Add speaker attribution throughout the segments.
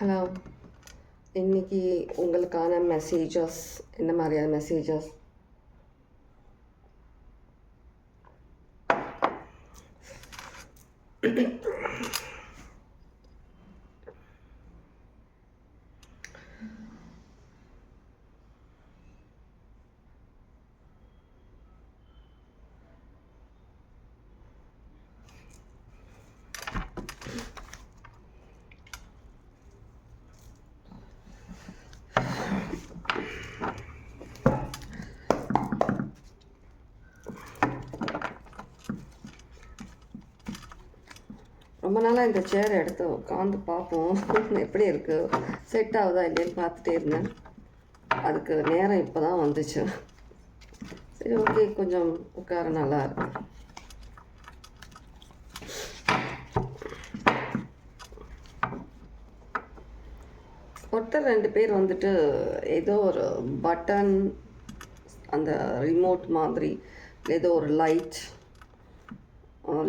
Speaker 1: Hello. இன்னைக்கு உங்களுக்கான messages என்ன மாதிரியான மெசேஜஸ் ரொம்ப நாளாக இந்த சேர் எடுத்து உட்காந்து பார்ப்போம். எப்படி இருக்குது செட் ஆகுதா இல்லைன்னு பார்த்துட்டே இருந்தேன். அதுக்கு நேரம் இப்போ தான் வந்துச்சு. சரி ஓகே கொஞ்சம் உட்கார நல்லா இருக்கு. ஒருத்தர் ரெண்டு பேர் வந்துட்டு ஏதோ ஒரு பட்டன் அந்த ரிமோட் மாதிரி ஏதோ ஒரு லைட்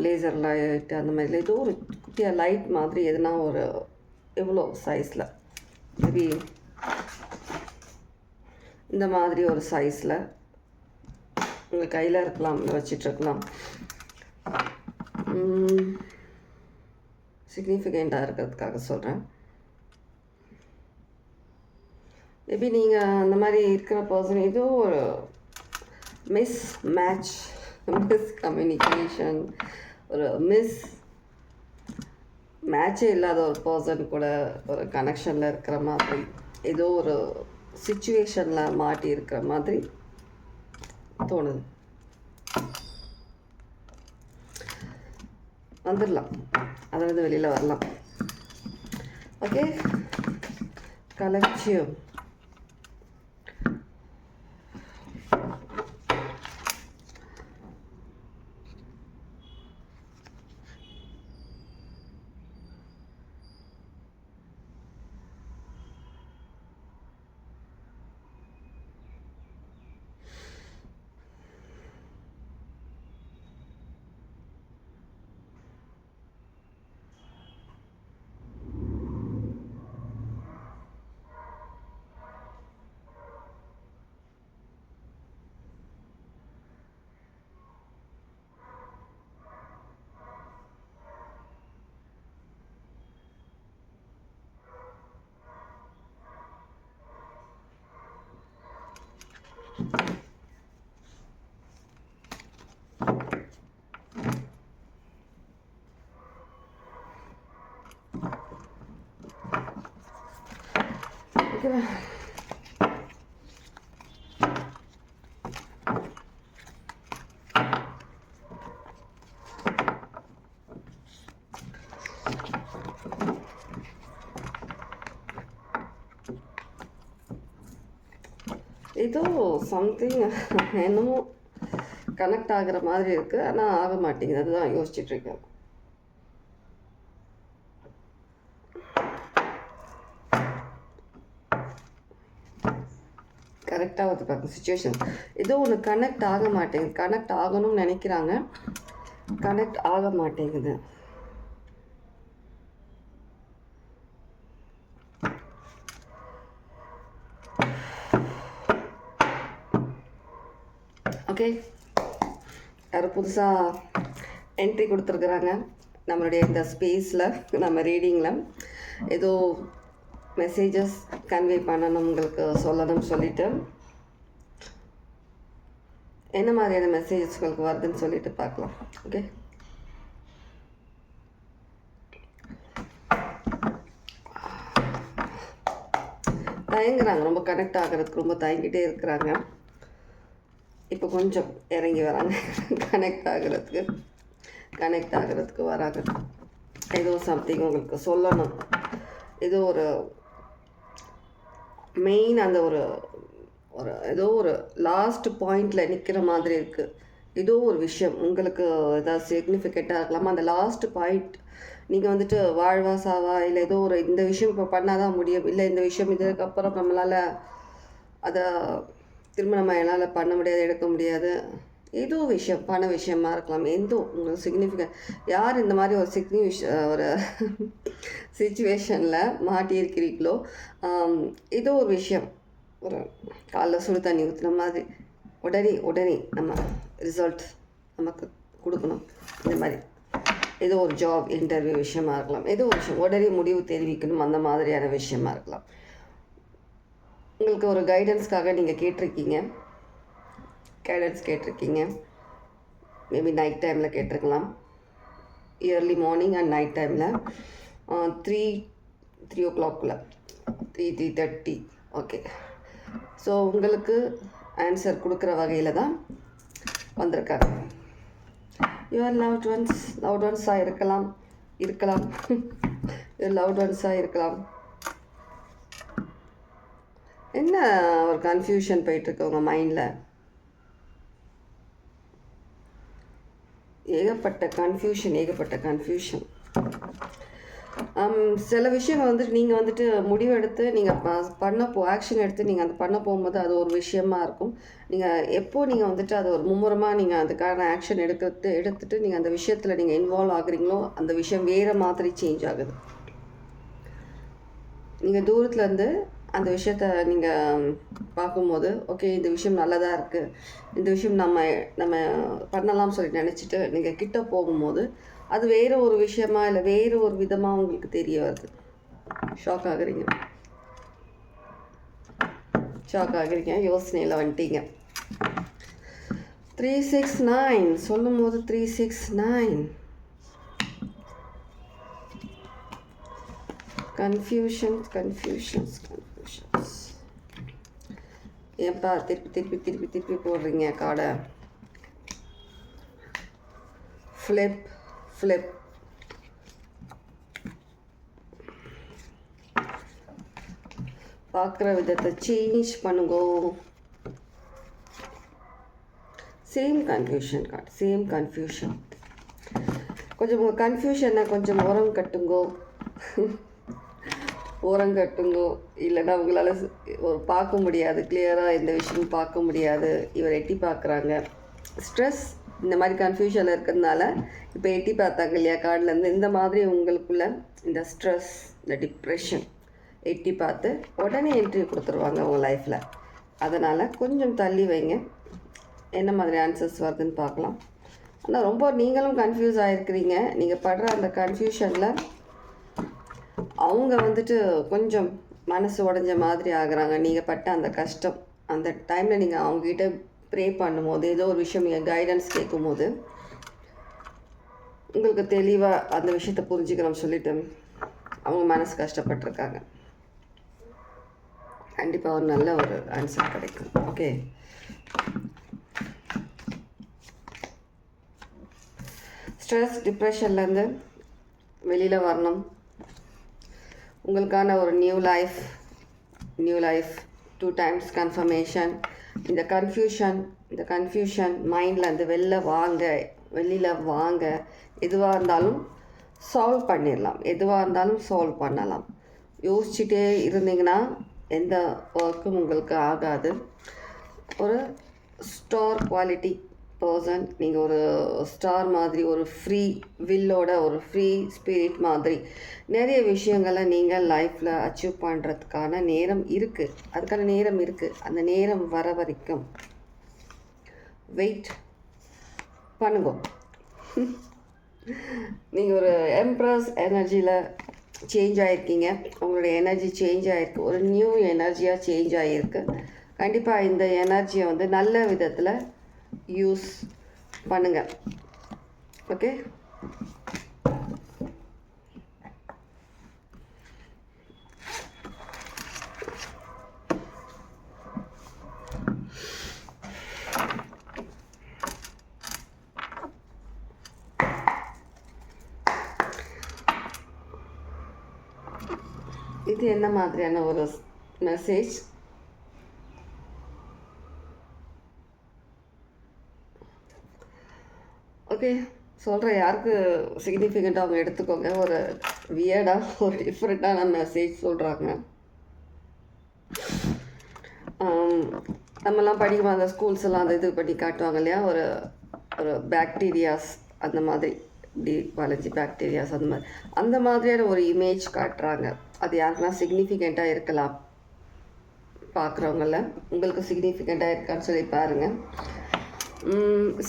Speaker 1: லேசர் லைட் அந்த மாதிரி ஏதோ ஒரு குட்டியாக லைட் மாதிரி எதுனா ஒரு எவ்வளோ சைஸில் மேபி இந்த மாதிரி ஒரு சைஸில் உங்கள் கையில் இருக்கலாம் வச்சிட்ருக்கலாம் சிக்னிஃபிகண்ட்டாக இருக்கிறதுக்காக சொல்கிறேன் மேபி நீங்கள் அந்த மாதிரி இருக்கிற பர்சன் ஏதோ ஒரு மிஸ் மேட்ச் மிஸ் கம்யூனிகேஷன் ஒரு மிஸ் மேட்சே இல்லாத ஒரு பர்சன் கூட ஒரு கனெக்ஷனில் இருக்கிற மாதிரி ஏதோ ஒரு சுச்சுவேஷனில் மாட்டி இருக்கிற மாதிரி தோணுது. வந்துடலாம். அதிலிருந்து வெளியில் வரலாம். ஓகே கலட்சியம் ஓகேவா ஏதோ சம்திங் என்னமோ கனெக்ட் ஆகுற மாதிரி இருக்குது ஆனால் ஆக மாட்டேங்குது. அதுதான் யோசிச்சுட்ருக்கேன் கனெக்ட் ஆகுது பார்க்க சுச்சுவேஷன் ஏதோ ஒன்று கனெக்ட் ஆக மாட்டேங்குது. கனெக்ட் ஆகணும்னு நினைக்கிறாங்க. கனெக்ட் ஆக மாட்டேங்குது. ஓகே யாரும் புதுசாக என்ட்ரி கொடுத்துருக்குறாங்க. நம்மளுடைய இந்த ஸ்பேஸில் நம்ம ரீடிங்கில் ஏதோ மெசேஜஸ் கன்வே பண்ணணும் உங்களுக்கு சொல்லணும்னு சொல்லிவிட்டு என்ன மாதிரியான மெசேஜஸ் உங்களுக்கு வருதுன்னு சொல்லிட்டு பார்க்கலாம். ஓகே தயங்குறாங்க. ரொம்ப கனெக்ட் ஆகிறதுக்கு ரொம்ப தயங்கிட்டே இருக்கிறாங்க. இப்போ கொஞ்சம் இறங்கி வராங்க. கனெக்ட் ஆகிறதுக்கு கனெக்ட் ஆகிறதுக்கு வராங்க. ஏதோ சம்திங் உங்களுக்கு சொல்லணும். ஏதோ ஒரு மெயின் அந்த ஒரு ஒரு ஏதோ ஒரு லாஸ்ட் பாயிண்டில் நிற்கிற மாதிரி இருக்குது ஏதோ ஒரு விஷயம் உங்களுக்கு ஏதாவது சிக்னிஃபிகண்ட்டாக இருக்கலாமா? அந்த லாஸ்ட் பாயிண்ட் நீங்கள் வந்துட்டு வாழ்வா சாவா இல்லை ஏதோ ஒரு இந்த விஷயம் இப்போ பண்ணால் தான் முடியும். இல்லை இந்த விஷயம் இதுக்கப்புறம் நம்மளால் அதை திரும்ப நம்ம என்னால் பண்ண முடியாது எடுக்க முடியாது. ஏதோ விஷயம் பண விஷயமா இருக்கலாம். எந்த உங்களுக்கு சிக்னிஃபிகண்ட் யார் இந்த மாதிரி ஒரு சிக்னிஃபிஷ ஒரு சுச்சுவேஷனில் மாட்டியிருக்கிறீங்களோ ஏதோ ஒரு விஷயம். ஒரு காலைல சுடு தண்ணி ஊற்றுன மாதிரி உடனே உடனே நம்ம ரிசல்ட் நமக்கு கொடுக்கணும். இந்த மாதிரி ஏதோ ஒரு ஜாப் இன்டர்வியூ விஷயமா இருக்கலாம். ஏதோ ஒரு விஷயம் உடனே முடிவு தெரிவிக்கணும். அந்த மாதிரியான விஷயமா இருக்கலாம். உங்களுக்கு ஒரு கைடன்ஸ்க்காக நீங்கள் கேட்டிருக்கீங்க. கைடன்ஸ் கேட்டிருக்கீங்க. மேபி நைட் டைமில் கேட்டிருக்கலாம். இயர்லி மார்னிங் அண்ட் நைட் டைமில் த்ரீ த்ரீ ஓ கிளாக்குள்ளே three three thirty okay so உங்களுக்கு ஆன்சர் கொடுக்குற வகையில் தான் வந்திருக்காங்க யுவர் லவ்ட் ஒன்ஸ் லவ்ட் ஒன்ஸாக இருக்கலாம் இருக்கலாம். யுவர் லவ்ட் ஒன்ஸாக இருக்கலாம். என்ன ஒரு கன்ஃபியூஷன் போயிட்டுருக்கு உங்கள் மைண்டில் ஏகப்பட்ட கன்ஃபியூஷன் ஏகப்பட்ட கன்ஃபியூஷன் Um, சில விஷயங்கள் வந்துட்டு நீங்கள் வந்துட்டு முடிவெடுத்து நீங்கள் பண்ண போ ஆக்ஷன் எடுத்து நீங்கள் அந்த பண்ண போகும்போது அது ஒரு விஷயமா இருக்கும். நீங்கள் எப்போ நீங்கள் வந்துட்டு அது ஒரு மும்முரமாக நீங்கள் அதுக்கான ஆக்ஷன் எடுக்கிறது எடுத்துட்டு நீங்கள் அந்த விஷயத்தில் நீங்கள் இன்வால்வ் ஆகுறீங்களோ அந்த விஷயம் வேறு மாதிரி சேஞ்ச் ஆகுது. நீங்கள் தூரத்துலேருந்து அந்த விஷயத்த நீங்கள் பார்க்கும்போது ஓகே இந்த விஷயம் நல்லதாக இருக்குது இந்த விஷயம் நம்ம நம்ம பண்ணலாம்னு சொல்லி நினச்சிட்டு நீங்கள் கிட்ட போகும்போது அது வேறு ஒரு விஷயமா இல்லை வேறு ஒரு விதமாக உங்களுக்கு தெரிய வருது. ஷாக் ஆகுறீங்க. ஷாக் ஆகுறீங்க. யோசனையில் வந்துட்டீங்க. த்ரீ சிக்ஸ் நைன் சொல்லும் போது three six nine confusions confusions confusions ஏன்ப்பா திருப்பி திருப்பி திருப்பி திருப்பி போடுறீங்க காடை. ஃப்ளிப் ஃப்ளிப் பார்க்குற விதத்தை சேஞ்ச் பண்ணுங்கோ. Same confusion card same confusion கொஞ்சம் உங்கள் கன்ஃபியூஷனை கொஞ்சம் உரம் கட்டுங்கோ. ஓரம் கட்டுங்கோ. இல்லைன்னா அவங்களால ஒரு பார்க்க முடியாது. கிளியராக எந்த விஷயமும் பார்க்க முடியாது. இவர் எட்டி பார்க்குறாங்க. ஸ்ட்ரெஸ் இந்த மாதிரி கன்ஃபியூஷனில் இருக்கிறதுனால இப்போ எட்டி பார்த்தாங்க இல்லையா கார்ட்லேருந்து இந்த மாதிரி உங்களுக்குள்ள இந்த ஸ்ட்ரெஸ் இந்த டிப்ரெஷன் எட்டி பார்த்து உடனே என்ட்ரி கொடுத்துருவாங்க உங்கள் லைஃப்பில் அதனால் கொஞ்சம் தள்ளி வைங்க. என்ன மாதிரி ஆன்சர்ஸ் வருதுன்னு பார்க்கலாம். ஆனால் ரொம்ப நீங்களும் கன்ஃபியூஸ் ஆகிருக்கிறீங்க நீங்கள் படுற அந்த கன்ஃபியூஷனில் அவங்க வந்துட்டு கொஞ்சம் மனசு உடஞ்ச மாதிரி ஆகுறாங்க. நீங்கள் பட்ட அந்த கஷ்டம் அந்த டைமில் நீங்கள் அவங்ககிட்ட ப்ரே பண்ணும்போது ஏதோ ஒரு விஷயம் நீங்கள் கைடன்ஸ் கேட்கும்போது உங்களுக்கு தெளிவாக அந்த விஷயத்தை புரிஞ்சுக்கிறோம் சொல்லிட்டு அவங்க மனசு கஷ்டப்பட்டிருக்காங்க. கண்டிப்பாக ஒரு நல்ல ஒரு ஆன்சர் கிடைக்கும். ஓகே ஸ்ட்ரெஸ் டிப்ரெஷன்லேருந்து வெளியில் வரணும். உங்களுக்கான ஒரு new life new life two times confirmation இந்த கன்ஃபியூஷன் இந்த கன்ஃபியூஷன் மைண்ட்லேருந்து வெளில வாங்க வெளியில் வாங்க. எதுவாக இருந்தாலும் சால்வ் பண்ணிடலாம். எதுவாக இருந்தாலும் சால்வ் பண்ணலாம். யோசிச்சுட்டே இருந்தீங்கன்னா எந்த ஒர்க்கும் உங்களுக்கு ஆகாது. ஒரு ஸ்டோர் குவாலிட்டி பர்சன் நீங்கள் ஒரு ஸ்டார் மாதிரி ஒரு ஃப்ரீ வில்லோட ஒரு ஃப்ரீ ஸ்பிரிட் மாதிரி நிறைய விஷயங்களை நீங்கள் லைஃப்பில் அச்சீவ் பண்ணுறதுக்கான நேரம் இருக்குது அதுக்கான நேரம் இருக்குது அந்த நேரம் வர வரைக்கும் வெயிட் பண்ணுங்க. நீங்கள் ஒரு எம்ப்ரஸ் எனர்ஜியில் சேஞ்ச் ஆகிருக்கீங்க உங்களுடைய எனர்ஜி சேஞ்ச் ஆகிருக்கு ஒரு நியூ எனர்ஜியாக சேஞ்ச் ஆகிருக்கு கண்டிப்பாக இந்த எனர்ஜியை வந்து நல்ல விதத்தில் யூஸ் பண்ணுங்கள் ஓகே? இது என்ன மாதிரியான ஒரு மெசேஜ் ஓகே. சொல்கிறேன் யாருக்கு சிக்னிஃபிகண்ட்டாக அவங்க எடுத்துக்கோங்க. ஒரு வியர்டாக ஒரு டிஃப்ரெண்ட்டான மெசேஜ் சொல்கிறாங்க நம்மலாம் படிக்கும்போது அந்த ஸ்கூல்ஸ் எல்லாம் அந்த இது பண்ணி காட்டுவாங்க இல்லையா? ஒரு ஒரு பாக்டீரியாஸ் அந்த மாதிரி. டி பாலஜி பாக்டீரியாஸ் அந்த மாதிரி. அந்த மாதிரியான ஒரு இமேஜ் காட்டுறாங்க. அது யாருக்குன்னா சிக்னிஃபிகண்ட்டாக இருக்கலாம். பார்க்குறவங்கள உங்களுக்கு சிக்னிஃபிகண்ட்டாக இருக்கான்னு சொல்லி பாருங்கள்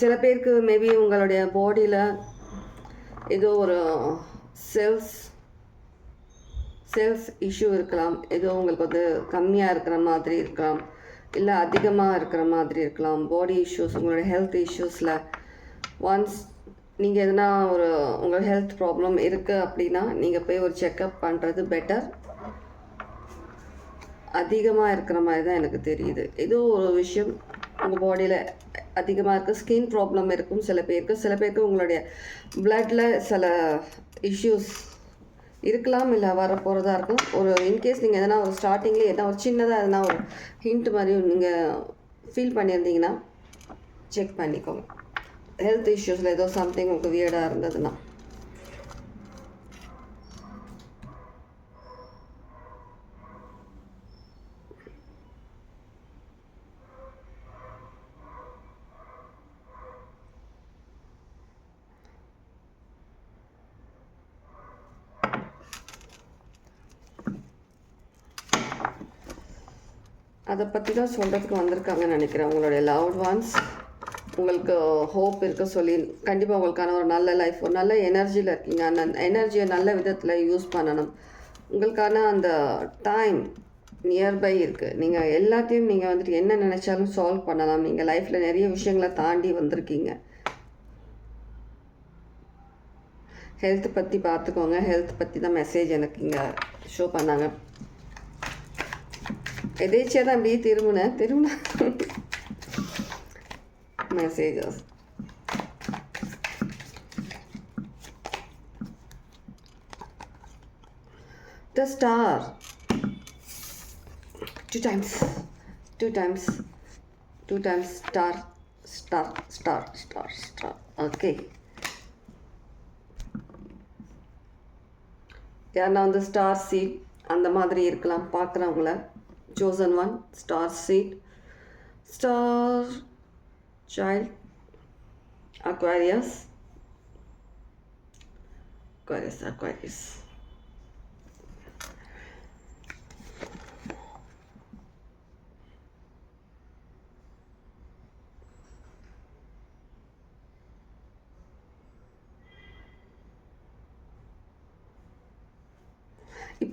Speaker 1: சில பேருக்கு மேபி உங்களுடைய பாடியில் ஏதோ ஒரு செல்ஸ் செல்ஸ் இஷ்யூ இருக்கலாம். ஏதோ உங்களுக்கு வந்து கம்மியாக இருக்கிற மாதிரி இருக்கலாம். இல்லை அதிகமாக இருக்கிற மாதிரி இருக்கலாம். பாடி இஷ்யூஸ் உங்களோட ஹெல்த் இஷ்யூஸில் ஒன்ஸ் நீங்கள் எதனா ஒரு உங்கள் ஹெல்த் ப்ராப்ளம் இருக்குது அப்படின்னா நீங்கள் போய் ஒரு செக்கப் பண்ணுறது பெட்டர் அதிகமாக இருக்கிற மாதிரி தான் எனக்கு தெரியுது. ஏதோ ஒரு விஷயம் உங்கள் பாடியில் அதிகமாக இருக்குது ஸ்கின் ப்ராப்ளம் இருக்கும் சில பேருக்கு. சில பேருக்கு உங்களுடைய பிளட்டில் சில இஷ்யூஸ் இருக்கலாம் இல்லை வர போகிறதா இருக்கும். ஒரு இன்கேஸ் நீங்கள் எதனா ஒரு ஸ்டார்டிங்லேயே எதனா ஒரு சின்னதாக எதனா ஒரு ஹிண்ட் மாதிரி நீங்கள் ஃபீல் பண்ணியிருந்தீங்கன்னா செக் பண்ணிக்கோங்க. ஹெல்த் இஷ்யூஸில் ஏதோ சம்திங் உங்களுக்கு வியர்டாக இருந்ததுன்னா. அதை பற்றி தான் சொல்கிறதுக்கு வந்திருக்காங்கன்னு நினைக்கிறேன் உங்களுடைய லவ்ட் ஒன்ஸ் உங்களுக்கு ஹோப் இருக்க சொல்லி கண்டிப்பாக உங்களுக்கான ஒரு நல்ல லைஃப் ஒரு நல்ல எனர்ஜியில் இருக்கீங்க. அந்த எனர்ஜியை நல்ல விதத்தில் யூஸ் பண்ணணும். உங்களுக்கான அந்த டைம் நியர்பை இருக்குது நீங்கள் எல்லாத்தையும் நீங்கள் வந்துட்டு என்ன நினச்சாலும் சால்வ் பண்ணலாம். நீங்கள் லைஃப்பில் நிறைய விஷயங்களை தாண்டி வந்திருக்கீங்க. ஹெல்த் பற்றி பார்த்துக்கோங்க. ஹெல்த் பற்றி தான் மெசேஜ் எனக்கு இங்கே ஷோ பண்ணாங்க. எதேச்சியாக தான் அப்படியே திரும்பினேன் திருமண messages. The star two times two times two times star star star star star okay யாருன்னா வந்து ஸ்டார் சீட் அந்த மாதிரி இருக்கலாம் பார்க்குறவங்கள. chosen one star seed. Star child aquarius. Aquarius aquarius.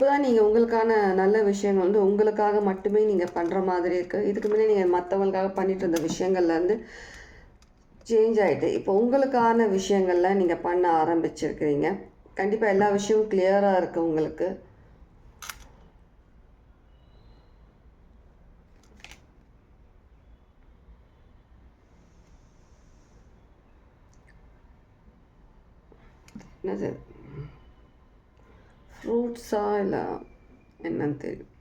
Speaker 1: தான் நீங்கள் உங்களுக்கான நல்ல விஷயங்கள் வந்து உங்களுக்காக மட்டுமே நீங்கள் பண்ணுற மாதிரி இருக்குது இதுக்கு முன்னாடி நீங்கள் மற்றவங்களுக்காக பண்ணிட்டு இருந்த விஷயங்கள்லேருந்து சேஞ்ச் ஆகிட்டு இப்போ உங்களுக்கான விஷயங்கள்லாம் நீங்கள் பண்ண ஆரம்பிச்சிருக்கிறீங்க. கண்டிப்பாக எல்லா விஷயமும் கிளியராக இருக்குது உங்களுக்கு. என்னது ஃப்ரூட்ஸா இல்லை என்னன்னு தெரியும்.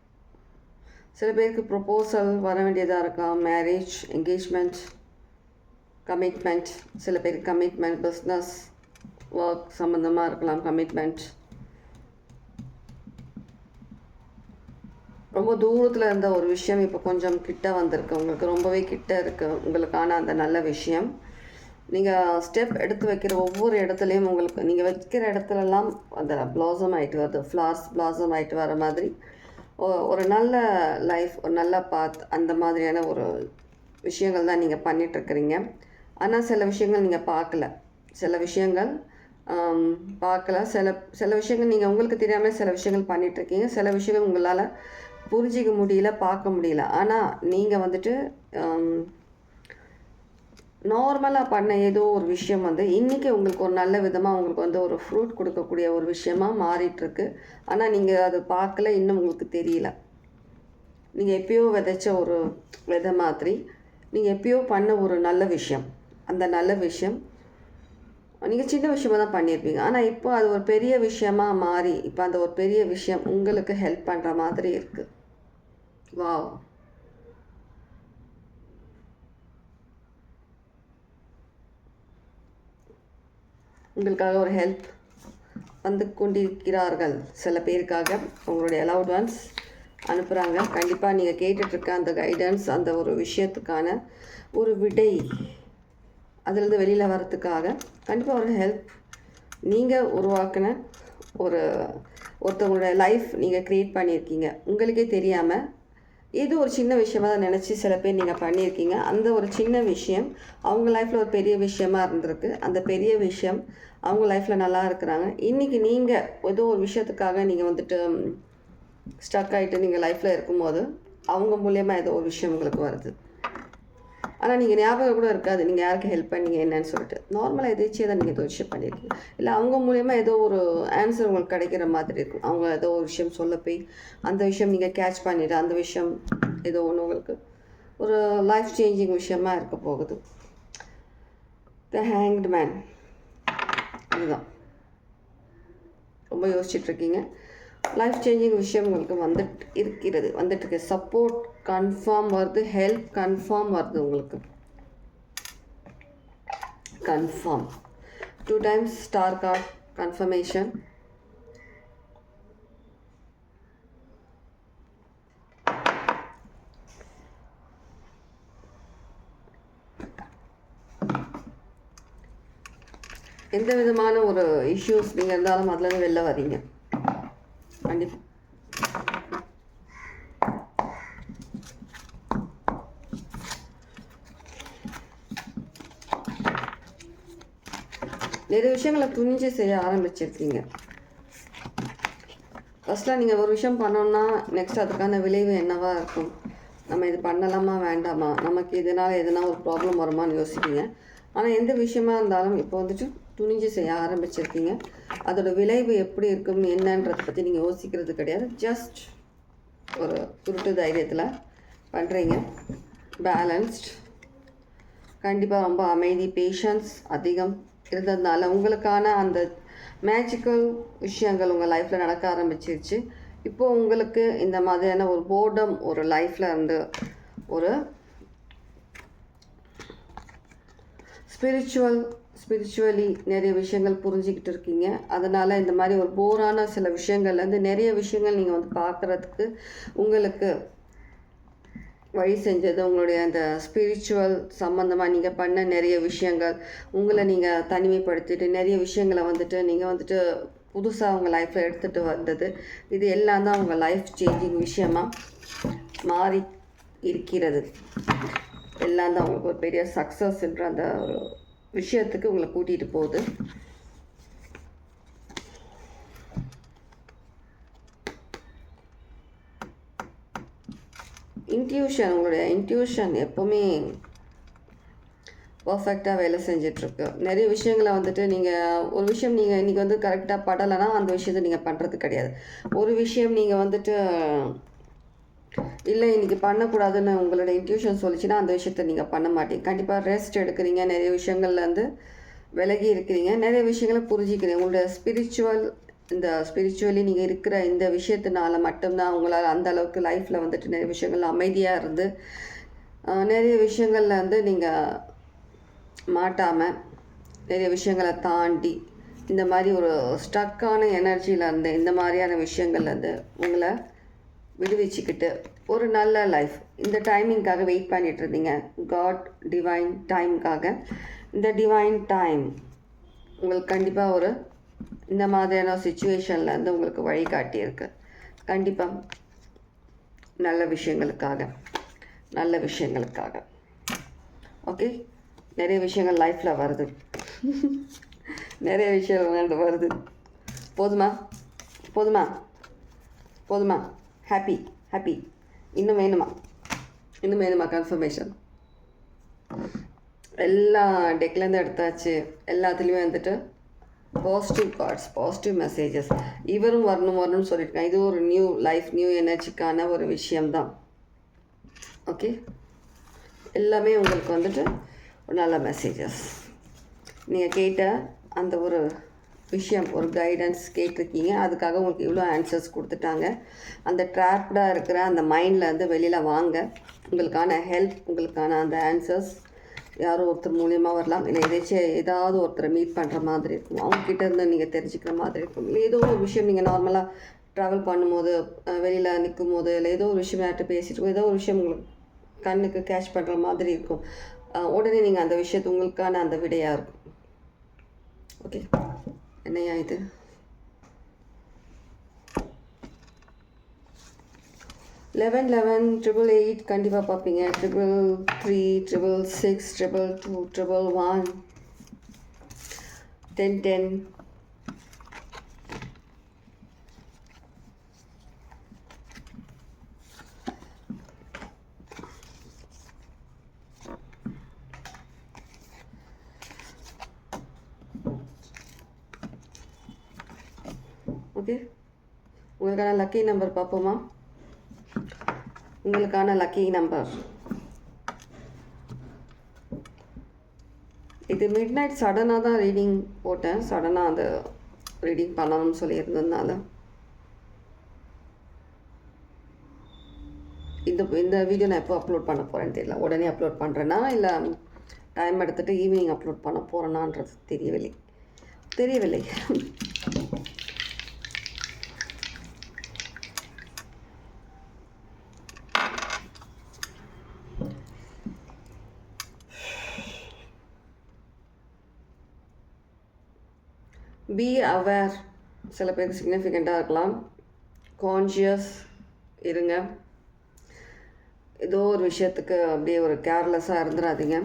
Speaker 1: சில பேருக்கு ப்ரொப்போசல் வர வேண்டியதாக இருக்கலாம் மேரேஜ் என்கேஜ்மெண்ட் கமிட்மெண்ட் சில பேருக்கு கமிட்மெண்ட் பிஸ்னஸ் ஒர்க் சம்மந்தமாக இருக்கலாம் கமிட்மெண்ட் ரொம்ப தூரத்தில் இருந்த ஒரு விஷயம் இப்போ கொஞ்சம் கிட்ட வந்திருக்கு. உங்களுக்கு ரொம்பவே கிட்ட இருக்குது உங்களுக்கான அந்த நல்ல விஷயம். நீங்கள் ஸ்டெப் எடுத்து வைக்கிற ஒவ்வொரு இடத்துலையும் உங்களுக்கு நீங்கள் வைக்கிற இடத்துலலாம் அந்த ப்ளாசம் ஆகிட்டு வருது ஃப்ளார்ஸ் ப்ளாசம் ஆகிட்டு வர மாதிரி ஒரு நல்ல லைஃப் ஒரு நல்ல பாத் அந்த மாதிரியான ஒரு விஷயங்கள் தான் நீங்கள் பண்ணிகிட்ருக்குறீங்க ஆனால் சில விஷயங்கள் நீங்கள் பார்க்கல. சில விஷயங்கள் பார்க்கல. சில சில விஷயங்கள் நீங்கள் உங்களுக்கு தெரியாமல் சில விஷயங்கள் பண்ணிகிட்ருக்கீங்க சில விஷயங்கள் உங்களால் புரிஞ்சிக்க முடியல பார்க்க முடியல. ஆனால் நீங்கள் வந்துட்டு நார்மலாக பண்ண ஏதோ ஒரு விஷயம் வந்து இன்றைக்கி உங்களுக்கு ஒரு நல்ல விதமாக உங்களுக்கு வந்து ஒரு ஃப்ரூட் கொடுக்கக்கூடிய ஒரு விஷயமாக மாறிட்டுருக்கு. ஆனால் நீங்கள் அது பார்க்கல இன்னும் உங்களுக்கு தெரியல. நீங்கள் எப்பயோ விதைச்ச ஒரு விதை மாதிரி நீங்கள் எப்பயோ பண்ண ஒரு நல்ல விஷயம். அந்த நல்ல விஷயம் நீங்கள் சின்ன விஷயமா தான் பண்ணியிருப்பீங்க. ஆனால் இப்போ அது ஒரு பெரிய விஷயமாக மாறி இப்போ அந்த ஒரு பெரிய விஷயம் உங்களுக்கு ஹெல்ப் பண்ணுற மாதிரி இருக்குது வாவ் உங்களுக்காக ஒரு ஹெல்ப் வந்து கொண்டிருக்கிறார்கள். சில பேருக்காக உங்களுடைய அலவுட் ஒன்ஸ் அனுப்புகிறாங்க கண்டிப்பாக நீங்கள் கேட்டுட்ருக்க அந்த கைடன்ஸ் அந்த ஒரு விஷயத்துக்கான ஒரு விடை அதுலேருந்து வெளியில் வரத்துக்காக கண்டிப்பாக ஒரு ஹெல்ப் நீங்கள் உருவாக்கின ஒரு ஒருத்தவங்களோட லைஃப் நீங்கள் க்ரியேட் பண்ணியிருக்கீங்க. உங்களுக்கே தெரியாமல் ஏதோ ஒரு சின்ன விஷயமா தான் நினச்சி சில பேர் நீங்கள் பண்ணியிருக்கீங்க. அந்த ஒரு சின்ன விஷயம் அவங்க லைஃப்பில் ஒரு பெரிய விஷயமா இருந்திருக்கு. அந்த பெரிய விஷயம் அவங்க லைஃப்பில் நல்லா இருக்கிறாங்க. இன்றைக்கி நீங்கள் ஏதோ ஒரு விஷயத்துக்காக நீங்கள் வந்துட்டு ஸ்டக் ஆகிட்டு நீங்கள் லைஃப்பில் இருக்கும்போது அவங்க மூலியமாக ஏதோ ஒரு விஷயம் உங்களுக்கு வருது. ஆனால் நீங்கள் ஞாபகம் கூட இருக்காது. நீங்கள் யாருக்கு ஹெல்ப் பண்ணீங்க என்னன்னு சொல்லிட்டு. நார்மலாக எதாச்சும் தான் நீங்கள் ஏதோ விஷயம் பண்ணியிருக்கீங்க இல்லை அவங்க மூலயமா ஏதோ ஒரு ஆன்சர் உங்களுக்கு கிடைக்கிற மாதிரி இருக்கும். அவங்க ஏதோ ஒரு விஷயம் சொல்ல போய் அந்த விஷயம் நீங்கள் கேட்ச் பண்ணிவிட்டு அந்த விஷயம் ஏதோ ஒன்று உங்களுக்கு ஒரு லைஃப் சேஞ்சிங் விஷயமா இருக்க போகுது. த ஹேங்க்டு மேன் அதுதான். ரொம்ப யோசிச்சுட்டு இருக்கீங்க. லைஃப் சேஞ்சிங் விஷயம் உங்களுக்கு வந்துட்டு இருக்கிறது. வந்துட்டுருக்கு சப்போர்ட் கன்ஃபார்ம் வருது ஹெல்ப் கன்ஃபார்ம் வருது உங்களுக்கு. Confirm. Two times star card confirmation எந்த விதமான ஒரு இஷ்யூஸ் நீங்கள் இருந்தாலும் அதுலேருந்து வெளில வரீங்க கண்டிப்பாக நிறைய விஷயங்களை துணிஞ்சு செய்ய ஆரம்பிச்சிருக்கீங்க. ஃபஸ்ட்டில் நீங்கள் ஒரு விஷயம் பண்ணோம்னா நெக்ஸ்ட் அதுக்கான விளைவு என்னவா இருக்கும்? நம்ம இது பண்ணலாமா வேண்டாமா? நமக்கு இதனால் எதனா ஒரு ப்ராப்ளம் வருமான்னு யோசிப்பீங்க. ஆனால் எந்த விஷயமா இருந்தாலும் இப்போ வந்துட்டு துணிஞ்சு செய்ய ஆரம்பிச்சிருக்கீங்க. அதோட விளைவு எப்படி இருக்கும்னு என்னன்றதை பற்றி நீங்கள் யோசிக்கிறது கிடையாது. ஜஸ்ட் ஒரு துருட்டு தைரியத்தில் பண்ணுறீங்க பேலன்ஸ்ட் கண்டிப்பாக ரொம்ப அமைதி பேஷன்ஸ் அதிகம். இருந்ததுனால உங்களுக்கான அந்த மேஜிக்கல் விஷயங்கள் உங்கள் லைஃப்பில் நடக்க ஆரம்பிச்சிருச்சு. இப்போ உங்களுக்கு இந்த மாதிரியான ஒரு போர்டம் ஒரு லைஃப்பில் இருந்து ஒரு ஸ்பிரிச்சுவல் ஸ்பிரிச்சுவலி நிறைய விஷயங்கள் புரிஞ்சிக்கிட்டு இருக்கீங்க. அதனால் இந்த மாதிரி ஒரு போரான சில விஷயங்கள்லேருந்து நிறைய விஷயங்கள் நீங்கள் வந்து பார்க்குறதுக்கு உங்களுக்கு வழி செஞ்சது உங்களுடைய அந்த ஸ்பிரிச்சுவல் சம்மந்தமாக நீங்கள் பண்ண நிறைய விஷயங்கள் உங்களை நீங்கள் தனிமைப்படுத்திட்டு நிறைய விஷயங்களை வந்துட்டு நீங்கள் வந்துட்டு புதுசாக உங்கள் லைஃப்பில் எடுத்துகிட்டு வந்தது. இது எல்லாம் தான் உங்கள் லைஃப் சேஞ்சிங் விஷயமாக மாறி இருக்கிறது. எல்லாம் தான் உங்களுக்கு ஒரு பெரிய சக்ஸஸ்ன்ற அந்த ஒரு விஷயத்துக்கு உங்களை கூட்டிகிட்டு போகுது. இன்ட்யூஷன் உங்களுடைய இன்ட்யூஷன் எப்போவுமே பர்ஃபெக்டாக வேலை செஞ்சிட்ருக்கு. நிறைய விஷயங்களை வந்துட்டு நீங்கள் ஒரு விஷயம் நீங்கள் இன்றைக்கி வந்து கரெக்டாக படலைன்னா அந்த விஷயத்தை நீங்கள் பண்ணுறது கிடையாது. ஒரு விஷயம் நீங்கள் வந்துட்டு இல்லை இன்றைக்கி பண்ணக்கூடாதுன்னு உங்களோட இன்ட்யூஷன் சொல்லிச்சுன்னா அந்த விஷயத்த நீங்கள் பண்ண மாட்டீங்க. கண்டிப்பாக ரெஸ்ட் எடுக்கிறீங்க நிறைய விஷயங்கள்லேருந்து விலகி இருக்கிறீங்க நிறைய விஷயங்களை புரிஞ்சிக்கிறீங்க. உங்களோட ஸ்பிரிச்சுவல் இந்த ஸ்பிரிச்சுவலி நீங்கள் இருக்கிற இந்த விஷயத்தினால மட்டும்தான் உங்களால் அந்த அளவுக்கு லைஃப்பில் வந்துட்டு நிறைய விஷயங்கள் அமைதியாக இருந்து நிறைய விஷயங்களில் வந்து நீங்கள் மாட்டாமல் நிறைய விஷயங்களை தாண்டி இந்த மாதிரி ஒரு ஸ்டக்கான எனர்ஜியிலேருந்து இந்த மாதிரியான விஷயங்கள்லேருந்து உங்களை விடுவிச்சுக்கிட்டு ஒரு நல்ல லைஃப் இந்த டைமிங்காக வெயிட் பண்ணிட்டு இருந்தீங்க. காட் டிவைன் டைம்காக இந்த டிவைன் டைம் உங்களுக்கு கண்டிப்பாக ஒரு இந்த மாதிரியான சுச்சுவேஷனில் இருந்து உங்களுக்கு வழிகாட்டியிருக்கு கண்டிப்பாக நல்ல விஷயங்களுக்காக நல்ல விஷயங்களுக்காக. ஓகே நிறைய விஷயங்கள் லைஃப்பில் வருது. நிறைய விஷயங்கள் வருது. போதுமா? போதுமா? போதுமா? ஹாப்பி ஹாப்பி இன்னும் வேணுமா? இன்னும் வேணுமா கன்ஃபர்மேஷன் எல்லா டெக்லேருந்து எடுத்தாச்சு. எல்லாத்துலேயுமே வந்துட்டு பாசிட்டிவ் கார்ட்ஸ் பாசிட்டிவ் மெசேஜஸ் இவரும் வரணும் வரணும்னு சொல்லியிருக்காங்க. இது ஒரு நியூ லைஃப் நியூ எனர்ஜிக்கான ஒரு விஷயம்தான். ஓகே எல்லாமே உங்களுக்கு வந்துட்டு ஒரு நல்ல மெசேஜஸ் நீங்கள் கேட்ட அந்த ஒரு விஷயம் ஒரு கைடன்ஸ் கேட்டிருக்கீங்க. அதுக்காக உங்களுக்கு இவ்வளோ ஆன்சர்ஸ் கொடுத்துட்டாங்க. அந்த ட்ராப்டாக இருக்கிற அந்த மைண்டில் வந்து வெளியில் வாங்க. உங்களுக்கான ஹெல்ப் உங்களுக்கான அந்த ஆன்சர்ஸ் யாரோ ஒருத்தர் மூலியமாக வரலாம். இல்லை எதாச்சும் ஏதாவது ஒருத்தரை மீட் பண்ணுற மாதிரி இருக்கும். அவங்கக்கிட்ட இருந்து நீங்கள் தெரிஞ்சுக்கிற மாதிரி இருக்கும். இல்லை ஏதோ ஒரு விஷயம் நீங்கள் நார்மலாக ட்ராவல் பண்ணும்போது வெளியில் நிற்கும் போது இல்லை ஏதோ ஒரு விஷயம் யார்கிட்ட பேசிட்டு ஏதோ ஒரு விஷயம் உங்களுக்கு கண்ணுக்கு கேட்ச் பண்ணுற மாதிரி இருக்கும். உடனே நீங்கள் அந்த விஷயத்து உங்களுக்கான அந்த விடையாக இருக்கும். ஓகே என்னையா இது? லெவன் லெவன் ட்ரிபிள் எயிட் கண்டிப்பாக பார்ப்பீங்க. Triple three triple six triple two triple one ten ten okay உங்களுக்கான லக்கி நம்பர் பார்ப்போமா? உங்களுக்கான லக்கி நம்பர் இது மிட் நைட் சடனாக தான் ரீடிங் போட்டேன். சடனாக அந்த ரீடிங் பண்ணணும்னு சொல்லியிருந்ததுனால. இந்த இந்த வீடியோ நான் எப்போ அப்லோட் பண்ண போகிறேன்னு தெரியல. உடனே அப்லோட் பண்ணுறேன்னா இல்லை டைம் எடுத்துகிட்டு ஈவினிங் அப்லோட் பண்ண போகிறேனான்றது தெரியவில்லை. தெரியவில்லை. பி அவேர் சில பேருக்கு சிக்னிஃபிகண்ட்டாக இருக்கலாம். கான்ஷியஸ் இருங்க. ஏதோ ஒரு விஷயத்துக்கு அப்படியே ஒரு கேர்லெஸ்ஸாக இருந்துடாதீங்க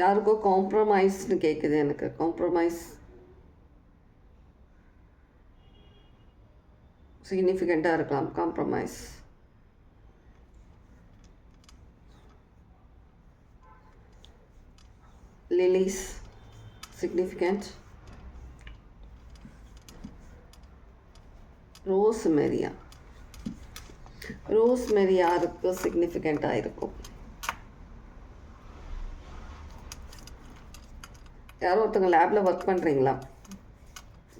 Speaker 1: யாருக்கோ காம்ப்ரமைஸ்னு கேட்குது எனக்கு. காம்ப்ரமைஸ் சிக்னிஃபிகண்ட்டாக இருக்கலாம். Compromise lilies. Significant. ரோஸ்மெரியா ரோஸ்மெரி யாருக்கு சிக்னிஃபிகண்ட்டாக இருக்கும் யாரோ ஒருத்தவங்க லேபில் ஒர்க் பண்ணுறீங்களா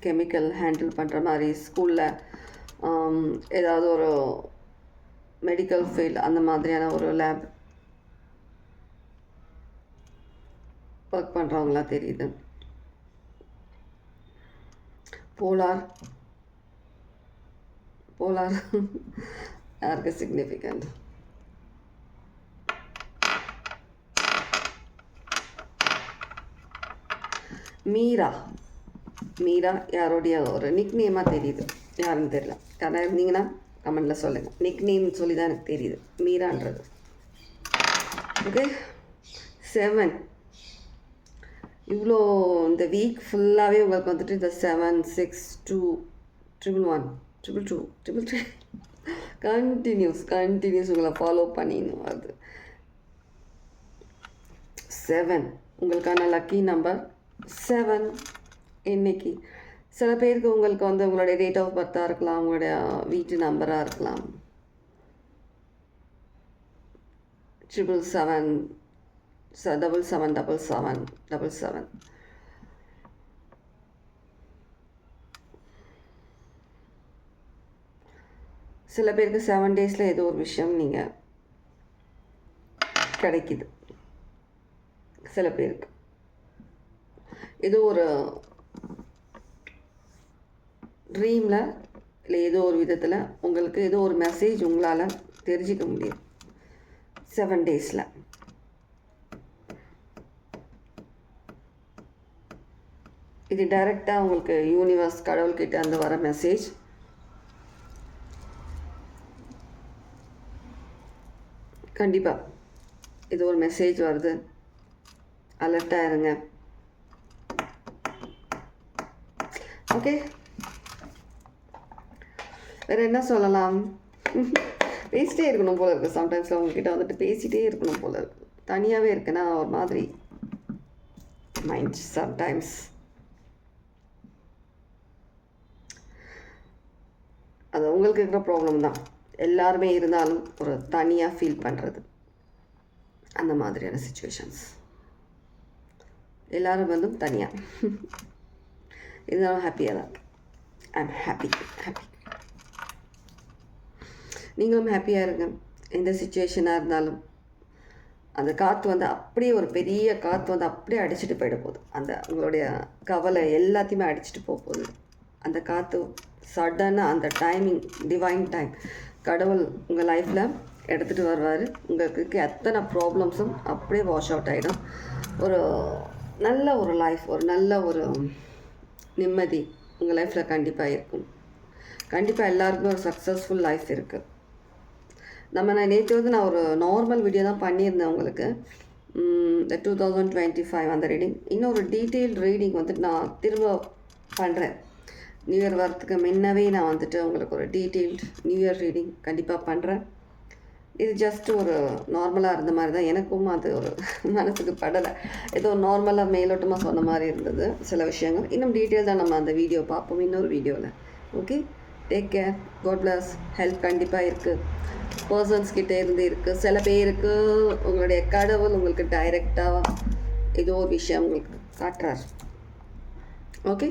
Speaker 1: கெமிக்கல் ஹேண்டில் பண்ணுற மாதிரி ஸ்கூலில் ஏதாவது ஒரு மெடிக்கல் ஃபீல்டு அந்த மாதிரியான ஒரு லேப் ஒர்க் பண்ணுறவங்களா தெரியுது. போலார். போலார். யாருக்கு சிக்னிஃபிகண்ட் மீரா. மீரா யாரோடைய ஒரு நிக் நேமாக தெரியுது. யாருன்னு தெரியல. யாரா இருந்தீங்கன்னா கமெண்டில் சொல்லுங்கள் நிக் நேம் சொல்லி தான் எனக்கு தெரியுது. மீரான்றது. ஓகே செவன் இவ்வளோ இந்த வீக் ஃபுல்லாகவே உங்களுக்கு வந்துட்டு இந்த seven six two triple one triple two triple three continues continues உங்களை ஃபாலோ பண்ணிடணும் அது செவன் உங்களுக்கான லக்கி நம்பர் செவன் இன்னைக்கு சில பேருக்கு உங்களுக்கு வந்து உங்களுடைய டேட் ஆஃப் பர்த்தாக இருக்கலாம் உங்களுடைய வீட்டு நம்பராக இருக்கலாம். Triple seven double seven double seven double seven சில பேருக்கு செவன் டேஸில் ஏதோ ஒரு விஷயம் நீங்கள் கிடைக்குது. சில பேருக்கு. ஏதோ ஒரு ட்ரீமில் இல்லை ஏதோ ஒரு விதத்தில் உங்களுக்கு ஏதோ ஒரு மெசேஜ் உங்களால் தெரிஞ்சிக்க முடியும். செவன் டேஸில் இது டைரெக்டாக உங்களுக்கு யூனிவர்ஸ் கடவுள்கிட்ட இருந்து வர மெசேஜ் கண்டிப்பாக இது ஒரு மெசேஜ் வருது. அலர்ட்டாக இருங்க. ஓகே வேறு என்ன சொல்லலாம்? பேசிட்டே இருக்கணும் போல இருக்குது சம்டைம்ஸ் உங்ககிட்ட வந்துட்டு பேசிகிட்டே இருக்கணும் போல இருக்குது தனியாகவே இருக்குன்னா ஒரு மாதிரி மைண்ட் சம்டைம்ஸ் அது உங்களுக்கு இருக்கிற ப்ராப்ளம் தான்? எல்லாருமே இருந்தாலும் ஒரு தனியாக ஃபீல் பண்ணுறது அந்த மாதிரியான சுச்சுவேஷன்ஸ் எல்லோரும் வந்து தனியாக இருந்தாலும் ஹாப்பியாக தான். ஐ எம் ஹாப்பி ஹாப்பி நீங்களும் ஹாப்பியாக இருங்க. எந்த சுச்சுவேஷனாக இருந்தாலும். அந்த காற்று வந்து அப்படியே ஒரு பெரிய காற்று வந்து அப்படியே அடிச்சுட்டு போயிட போகுது. அந்த உங்களுடைய கவலை எல்லாத்தையுமே அடிச்சுட்டு போக போகுது. அந்த காற்று சடனாக அந்த டைமிங் டிவைன் டைம் கடவுள் உங்கள் லைஃப்பில் எடுத்துகிட்டு வருவார். உங்களுக்கு எத்தனை ப்ராப்ளம்ஸும் அப்படியே வாஷ் அவுட் ஆகிடும் ஒரு நல்ல ஒரு லைஃப் ஒரு நல்ல ஒரு நிம்மதி உங்கள் லைஃப்பில் கண்டிப்பாக இருக்கும். கண்டிப்பாக எல்லாருக்குமே ஒரு சக்ஸஸ்ஃபுல் லைஃப் இருக்குது நம்ம நான் நேற்று வந்து நான் ஒரு நார்மல் வீடியோ தான் பண்ணியிருந்தேன் உங்களுக்கு. இந்த டூ தௌசண்ட் டுவெண்ட்டி ஃபைவ் அந்த ரீடிங் இன்னொரு டீட்டெயில் ரீடிங் வந்துட்டு நான் திரும்ப பண்ணுறேன் நியூ இயர் வரத்துக்கு முன்னவே நான் வந்துட்டு உங்களுக்கு ஒரு டீட்டெயில்ட் நியூ இயர் ரீடிங் கண்டிப்பாக பண்ணுறேன் இது ஜஸ்ட் ஒரு நார்மலாக இருந்த மாதிரி தான் எனக்கும் அது ஒரு மனசுக்கு படலை. ஏதோ நார்மலாக மேலோட்டமாக சொன்ன மாதிரி இருந்தது சில விஷயங்கள். இன்னும் டீட்டெயில் தான் நம்ம அந்த வீடியோ பார்ப்போம் இன்னொரு வீடியோவில் okay take care God bless help கண்டிப்பாக இருக்குது பர்சன்ஸ் கிட்டே இருந்து இருக்குது சில பேருக்கு உங்களுடைய கடவுள் உங்களுக்கு டைரெக்டாக ஏதோ ஒரு விஷயம் உங்களுக்கு காட்டுறார். ஓகே